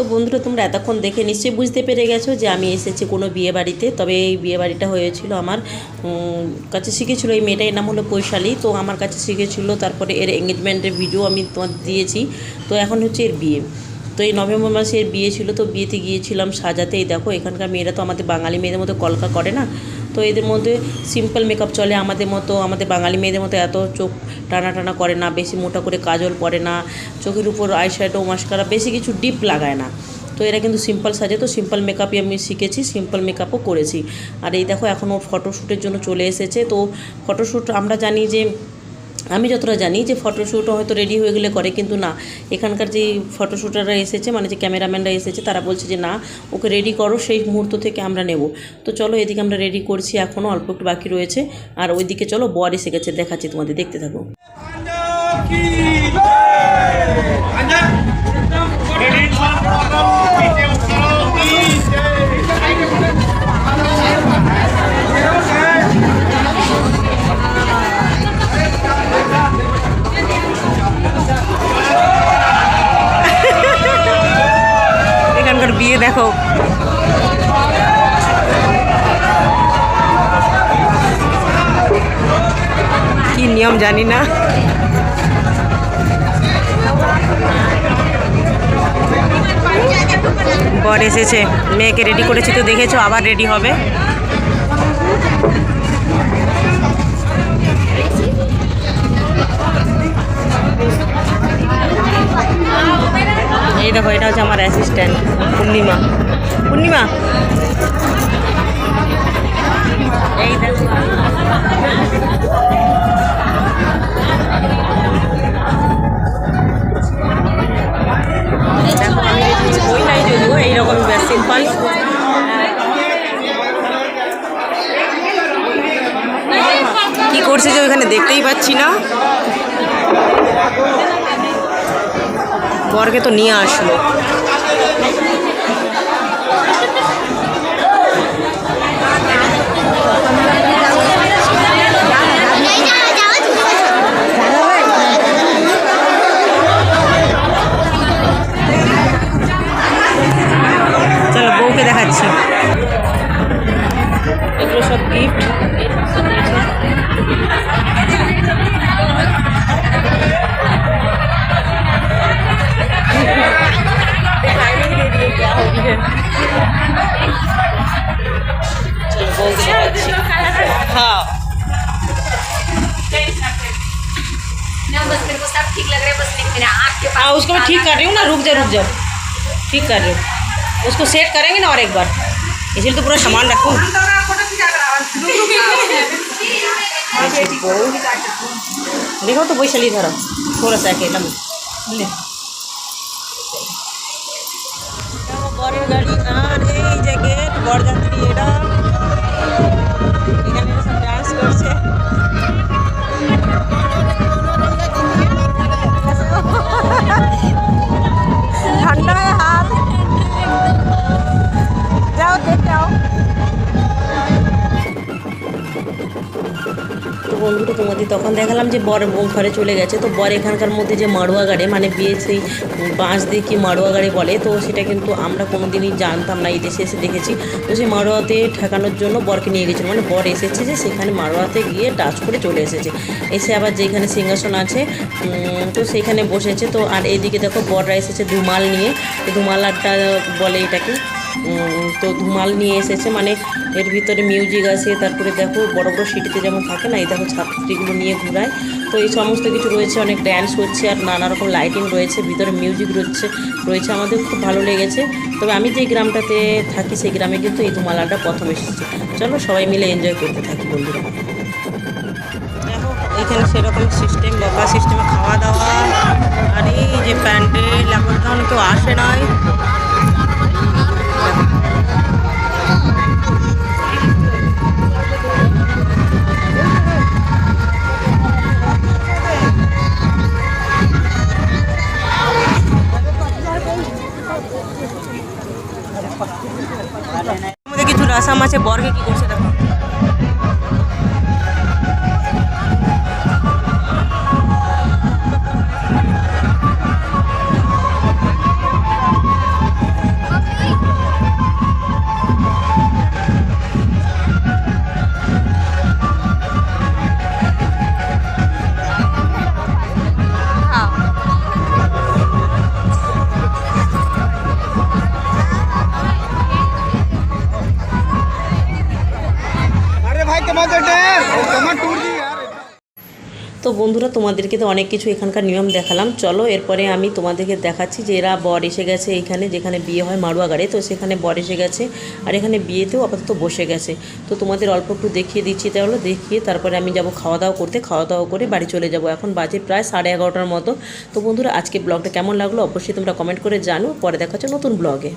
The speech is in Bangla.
তো বন্ধুরা, তোমরা এতক্ষণ দেখে নিশ্চয়ই বুঝতে পেরে গেছো যে আমি এসেছি কোনো বিয়ে বাড়িতে তবে এই বিয়ে বাড়িটা হয়েছিল আমার কাছে শিখেছিল এই মেয়েটার নাম হলো বৈশালী। তো আমার কাছে শিখেছিল, তারপরে এর এঙ্গেজমেন্টের ভিডিও আমি তোমার দিয়েছি। তো এখন হচ্ছে এর বিয়ে। তো এই নভেম্বর মাসে এর বিয়ে ছিল, তো বিয়েতে গিয়েছিলাম সাজাতে এই দেখো, এখানকার মেয়েরা তো আমাদের বাঙালি মেয়েদের মতো কলকা করে না। তো এদের মধ্যে সিম্পল মেকআপ চলে, আমাদের মতো, আমাদের বাঙালি মেয়েদের মতো এত চোখ টানা টানা করে না, বেশি মোটা করে কাজল পরে না, চোখের উপর আইশ্যাডো মাস্কারা বেশি কিছু ডিপ লাগায় না। তো এরা কিন্তু সিম্পল সাজে, তো সিম্পল মেকআপই আমি শিখেছি সিম্পল মেকআপও করেছি। আর এই দেখো, এখন ও ফটোশ্যুটের জন্য চলে এসেছে। তো ফটোশ্যুট আমরা জানি যে আমি যতটা জানি যে ফটোশ্যুটও হয়তো রেডি হয়ে গেলে করে কিন্তু না। এখানকার যে ফটোশ্যুটাররা এসেছে মানে যে ক্যামেরাম্যানরা এসেছে তারা বলছে যে না ওকে রেডি করো সেই মুহূর্ত থেকে আমরা নেব। তো চলো এদিকে আমরা রেডি করছি এখনও অল্প একটু বাকি রয়েছে। আর ওইদিকে চলো বর এসে গেছে দেখাচ্ছি তোমাদের দেখতে থাকো। এখানকার দেখো। কি নিয়ম জানি না। বর এসেছে, মেয়েকে রেডি করেছি তো দেখেছ, আবার রেডি হবে। এই দেখো, এটা হচ্ছে আমার অ্যাসিস্ট্যান্ট পূর্ণিমা। পূর্ণিমা? এই দেখো। এইরকম সিম্পল কি করছে যে ওইখানে দেখতেই পাচ্ছি না। বরকে তো নিয়ে আসলো। ठीक लग रहा है बस मेरे आँख के पास हाँ उसको मैं ठीक कर रही हूँ ना रुक जा रुक जा। ठीक कर रही हूँ। उसको सेट करेंगे ना और एक बार। इसलिए तो पूरा सामान रखूँ। देखो तो वैशाली धरो थोड़ा सा अकेला में ले বন্ধুরা তোমাদের তখন দেখালাম যে বর ঘরে চলে গেছে। তো বর এখানকার মধ্যে যে মাড়ুয়া গাড়ি মানে বিয়ে সেই বাঁশ দিয়ে কি মাড়ুয়া গাড়ি বলে, তো সেটা কিন্তু আমরা কোনো দিনই জানতাম না, এই দেশে এসে দেখেছি। তো সেই মাড়ুয়াতে ঠেকানোর জন্য বরকে নিয়ে গেছিল মানে বর এসেছে যে সেখানে মাড়ুয়াতে গিয়ে টাচ করে চলে এসেছে। এসে আবার যেখানে সিংহাসন আছে তো সেখানে বসেছে। তো আর এইদিকে দেখো বররা এসেছে ধুমাল নিয়ে। তো ধুমাল আড্ডা বলে এটাকে। তো ধুমাল নিয়ে এসেছে মানে এর ভিতরে মিউজিক আছে, তারপরে দেখো বড় বড় সিটিতে যেমন থাকে না, এই দেখো ছাত্রীগুলো নিয়ে ঘুরায়। তো এই সমস্ত কিছু রয়েছে, অনেক ড্যান্স হচ্ছে আর নানা রকম লাইটিং রয়েছে, ভিতরে মিউজিক রয়েছে রয়েছে আমাদের, খুব ভালো লেগেছে। তবে আমি যে গ্রামটাতে থাকি, সেই গ্রামে কিন্তু এই ধুমালাটা প্রথম এসেছে। চলো সবাই মিলে এনজয় করতে থাকি, বন্ধুরা। দেখো, এখানে সেরকম সিস্টেম বকা সিস্টেমে খাওয়া দাওয়া, আর এই যে প্যান্ডেল, এখন তো আসে নয় বন্ধুরা বর্গে কি করছে দেখো। তো বন্ধুরা, তোমাদেরকে তো অনেক কিছু এখানকার নিয়ম দেখালাম। চলো, এরপরে আমি তোমাদেরকে দেখাচ্ছি যে এরা বর এসে গেছে এখানে, যেখানে বিয়ে হয় মাড়ুয়াগাড়ে তো সেখানে বর এসে গেছে, আর এখানে বিয়েতেও আপাতত বসে গেছে। তো তোমাদের অল্প একটু দেখিয়ে দিচ্ছি তাহলে, দেখিয়ে তারপরে আমি যাব খাওয়া দাওয়া করতে। খাওয়া দাওয়া করে বাড়ি চলে যাব। এখন বাজে প্রায় সাড়ে এগারোটার মতো। তো বন্ধুরা, আজকে ব্লগটা কেমন লাগল অবশ্যই তোমরা কমেন্ট করে জানো। পরে দেখা নতুন ব্লগে।